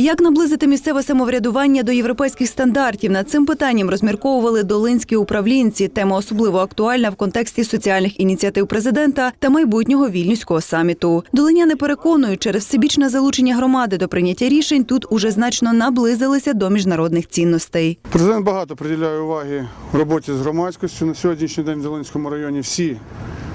Як наблизити місцеве самоврядування до європейських стандартів? Над цим питанням розмірковували долинські управлінці. Тема особливо актуальна в контексті соціальних ініціатив президента та майбутнього вільнюського саміту. Долиняни переконують, через всебічне залучення громади до прийняття рішень тут уже значно наблизилися до міжнародних цінностей. Президент багато приділяє уваги роботі з громадськістю. На сьогоднішній день в Долинському районі всі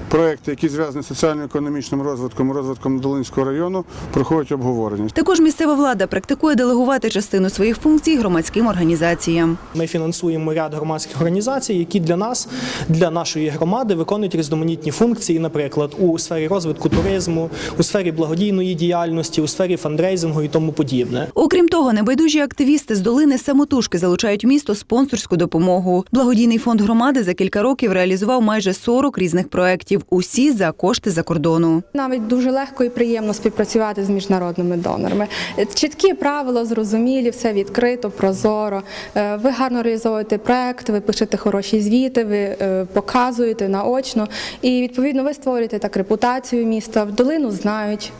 проекти, які зв'язані з соціально-економічним розвитком, розвитком Долинського району, проходять обговорення. Також місцева влада практикує делегувати частину своїх функцій громадським організаціям. Ми фінансуємо ряд громадських організацій, які для нас, для нашої громади, виконують різноманітні функції, наприклад, у сфері розвитку туризму, у сфері благодійної діяльності, у сфері фандрейзингу і тому подібне. Окрім того, небайдужі активісти з долини самотужки залучають місто спонсорську допомогу. Благодійний фонд громади за кілька років реалізував майже 40 різних проєктів. Усі за кошти за кордону. Навіть дуже легко і приємно співпрацювати з міжнародними донорами. Е, Чіткі правила, зрозумілі, все відкрито, прозоро. Е, Ви гарно реалізовуєте проект, ви пишете хороші звіти, ви е, показуєте наочно. І відповідно ви створюєте так репутацію міста. В долину знають.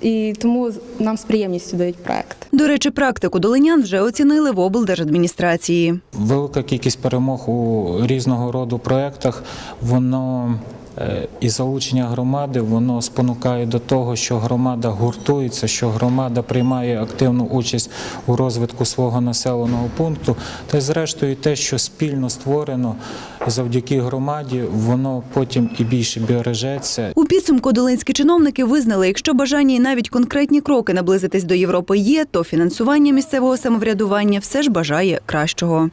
І тому нам з приємністю дають проект. До речі, практику долинян вже оцінили в облдержадміністрації. Велика кількість перемог у різного роду проєктах, воно і залучення громади, воно спонукає до того, що громада гуртується, що громада приймає активну участь у розвитку свого населеного пункту, та й зрештою те, що спільно створено завдяки громаді, воно потім і більше бережеться, У підсумку долинські чиновники визнали, якщо бажання і навіть конкретні кроки наблизитись до Європи є, то фінансування місцевого самоврядування все ж бажає кращого.